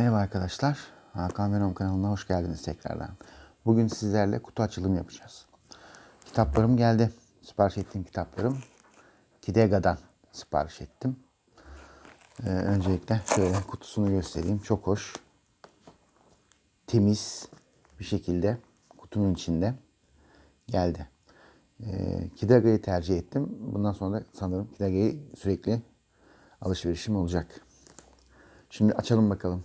Merhaba arkadaşlar. Hakan Venom kanalına hoş geldiniz tekrardan. Bugün sizlerle kutu açılımı yapacağız. Kitaplarım geldi. Sipariş ettiğim kitaplarım. Kidega'dan sipariş ettim. Ee, öncelikle şöyle kutusunu göstereyim. Çok hoş. Temiz bir şekilde kutunun içinde geldi. Ee, Kidega'yı tercih ettim. Bundan sonra da sanırım Kidega'yı sürekli alışverişim olacak. Şimdi açalım bakalım.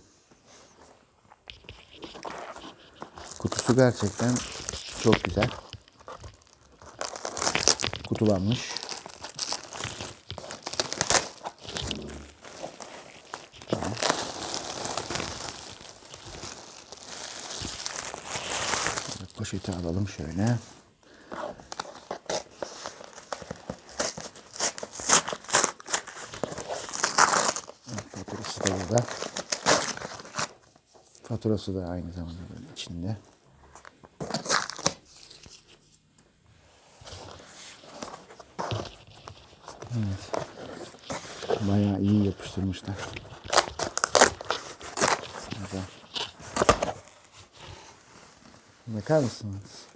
Kutusu gerçekten çok güzel. Kutulanmış. Tamam. Poşeti alalım şöyle. Faturası da burada. Faturası da aynı zamanda böyle içinde. Evet. Bayağı iyi yapıştırmışlar. Güzel. Bakar mısınız?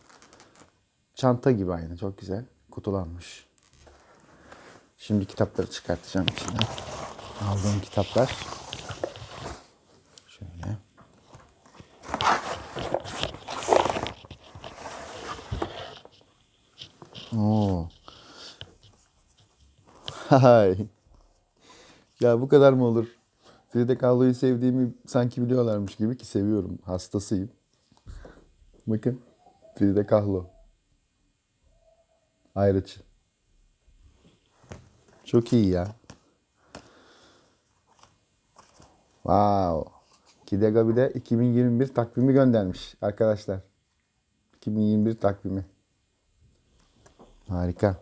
Çanta gibi aynı. Çok güzel. Kutulanmış. Şimdi kitapları çıkartacağım içinden. Aldığım kitaplar. Oo. Hay. Ya bu kadar mı olur? Frida Kahlo'yu sevdiğimi sanki biliyorlarmış gibi ki seviyorum. Hastasıyım. Bakın. Frida Kahlo. Ayrıç. Çok iyi ya. Wow. Kidega bir de 2021 takvimi göndermiş arkadaşlar. 2021 takvimi. Harika.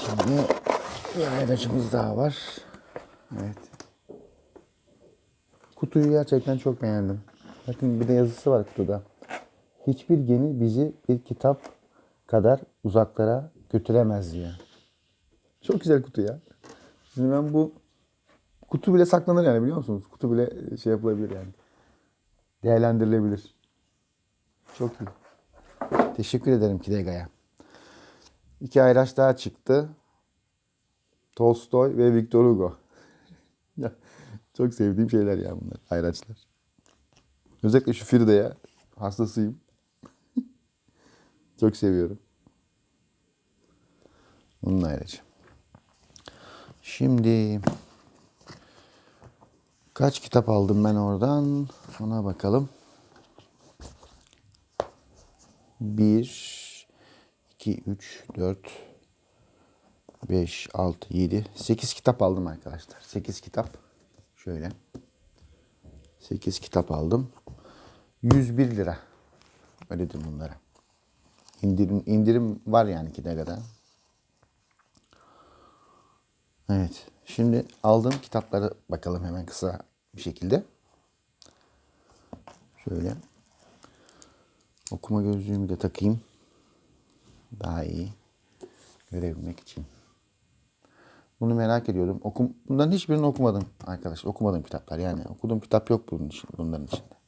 Şimdi bir ilacımız daha var. Evet. Kutuyu gerçekten çok beğendim. Bakın bir de yazısı var kutuda. Hiçbir gemi bizi bir kitap kadar uzaklara götüremez diyor. Çok güzel kutu ya. Şimdi ben bu kutu bile saklanır yani biliyor musunuz? Kutu bile şey yapılabilir yani. Değerlendirilebilir. Çok iyi. Teşekkür ederim Kidega'ya. İki ayraç daha çıktı. Tolstoy ve Victor Hugo. Çok sevdiğim şeyler ya bunlar. Ayraçlar. Özellikle şu Frida'ya hastasıyım. Çok seviyorum. Bunun ayrıca. Şimdi kaç kitap aldım ben oradan? Ona bakalım. 1 2 3 4 5 6 7 8 kitap aldım arkadaşlar. 8 kitap. Şöyle. 8 kitap aldım. 101 lira. Ödedim bunlara. İndirim, indirim var yani Kidega'da. Evet. Şimdi aldığım kitapları bakalım hemen kısa bir şekilde. Şöyle. Okuma gözlüğümü de takayım. Daha iyi görebilmek için. Bunu merak ediyordum. Okum, bunların hiçbirini okumadım arkadaşlar. Okumadığım kitaplar yani. Okuduğum kitap yok bunun için, bunların içinde.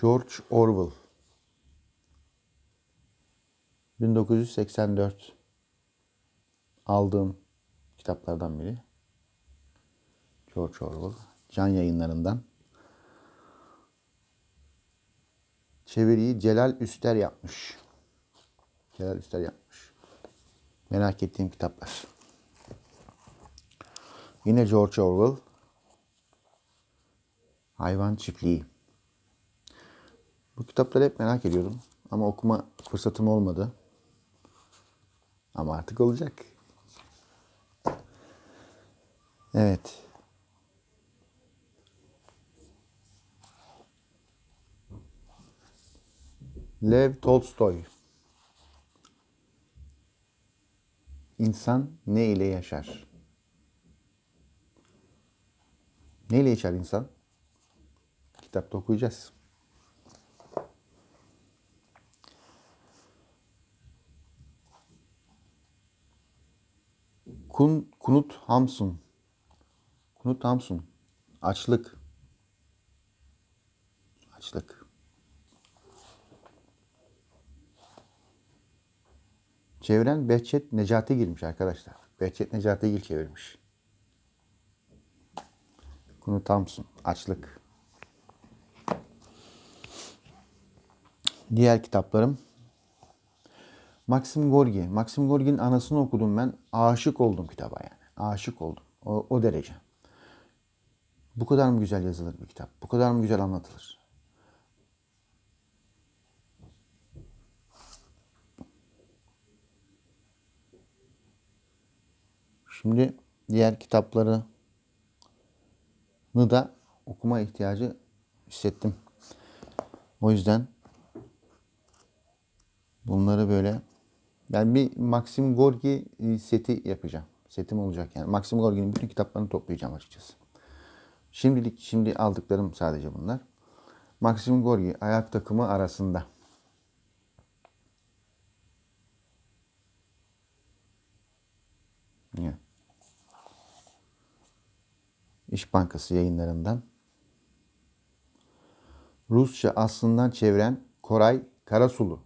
George Orwell. 1984 aldığım kitaplardan biri. George Orwell. Can yayınlarından. Çeviriyi Celal Üster yapmış. Celal Üster yapmış. Merak ettiğim kitaplar. Yine George Orwell. Hayvan Çiftliği. Bu kitapları hep merak ediyordum. Ama okuma fırsatım olmadı. Ama artık olacak. Evet. Lev Tolstoy. İnsan ne ile yaşar? Ne ile yaşar insan? Kitapta okuyacağız. Kun, Knut Hamsun. Knut Hamsun. Açlık. Açlık. Çeviren Behçet Necati girmiş arkadaşlar. Behçet Necati Gil çevirmiş. Knut Hamsun. Açlık. Diğer kitaplarım Maxim Gorki. Maxim Gorki'nin anasını okudum ben. Aşık oldum kitaba yani. Aşık oldum. O, o derece. Bu kadar mı güzel yazılır bir kitap? Bu kadar mı güzel anlatılır? Şimdi diğer kitaplarını da okuma ihtiyacı hissettim. O yüzden bunları böyle ben bir Maxim Gorki e, seti yapacağım. Setim olacak yani. Maxim Gorki'nin bütün kitaplarını toplayacağım açıkçası. Şimdilik şimdi aldıklarım sadece bunlar. Maxim Gorki ayak takımı arasında. İş Bankası yayınlarından. Rusça aslından çeviren Koray Karasulu.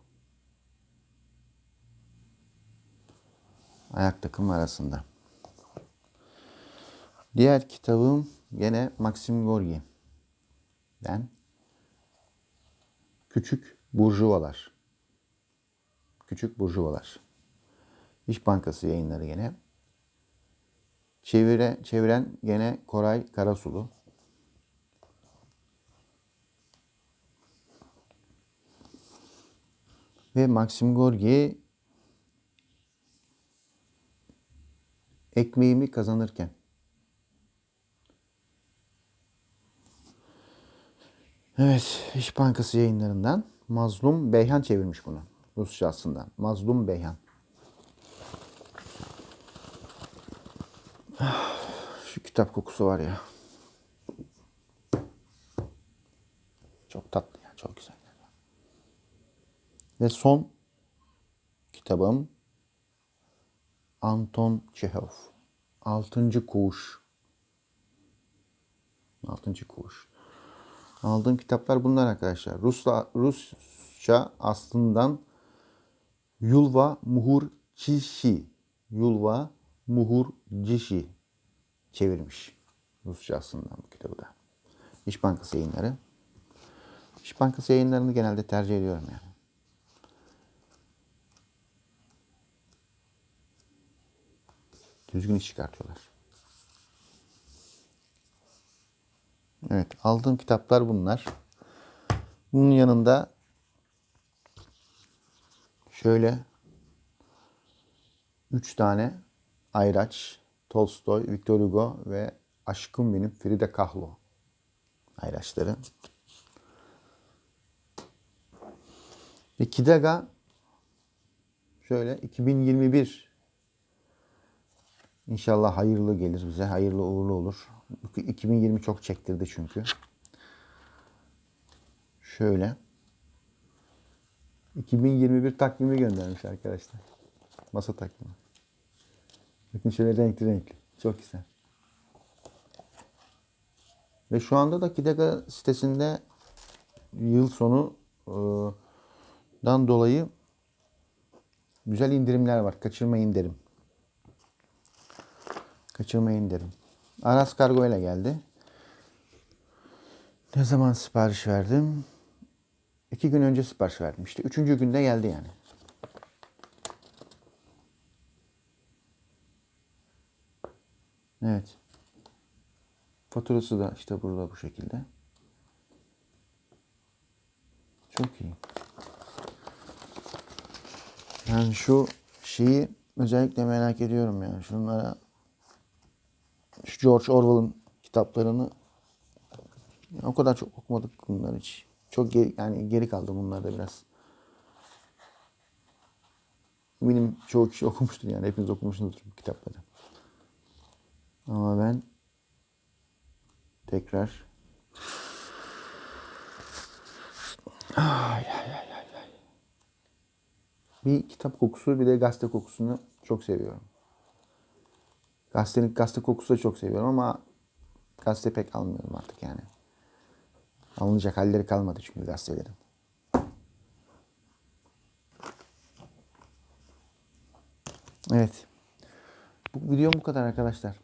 Ayak takımı arasında. Diğer kitabım gene Maxim Gorki. Ben Küçük Burjuvalar. Küçük Burjuvalar. İş Bankası yayınları gene. Çevire, çeviren gene Koray Karasulu. Ve Maxim Gorki ekmeğimi kazanırken. Evet, İş Bankası yayınlarından Mazlum Beyhan çevirmiş bunu. Rusça aslında. Mazlum Beyhan. Şu kitap kokusu var ya. Çok tatlı ya, çok güzel. Ve son kitabım Anton Çehov. Altıncı Kuğuş. Altıncı Kuğuş. Aldığım kitaplar bunlar arkadaşlar. Rusla, Rusça aslından Yulva Muhur Cişi. Yulva Muhur Cişi çevirmiş. Rusça aslından bu kitabı da. İş Bankası yayınları. İş Bankası yayınlarını genelde tercih ediyorum yani. Düzgün iş çıkartıyorlar. Evet, aldığım kitaplar bunlar. Bunun yanında şöyle üç tane Ayraç, Tolstoy, Victor Hugo ve Aşkım Benim Frida Kahlo Ayraçları. Ve Kidaga şöyle 2021 İnşallah hayırlı gelir bize. Hayırlı uğurlu olur. 2020 çok çektirdi çünkü. Şöyle. 2021 takvimi göndermiş arkadaşlar. Masa takvimi. Bakın şöyle renkli renkli. Çok güzel. Ve şu anda da Kidega sitesinde yıl sonu ıı, dan dolayı güzel indirimler var. Kaçırmayın derim. Kaçırmayın derim. Aras Kargo ile geldi. Ne zaman sipariş verdim? İki gün önce sipariş verdim. İşte üçüncü günde geldi yani. Evet. Faturası da işte burada bu şekilde. Çok iyi. Yani şu şeyi özellikle merak ediyorum yani. Şunlara şu George Orwell'ın kitaplarını o kadar çok okumadık bunlar hiç. Çok geri, yani geri kaldı bunlar da biraz. Eminim çoğu kişi okumuştur yani. Hepiniz okumuşsunuzdur bu kitapları. Ama ben tekrar ay, ay, ay, ay, ay. bir kitap kokusu bir de gazete kokusunu çok seviyorum. Gazetenin gazete kokusu da çok seviyorum ama gazete pek almıyorum artık yani. Alınacak halleri kalmadı çünkü gazetelerin. Evet. Bu videom bu kadar arkadaşlar.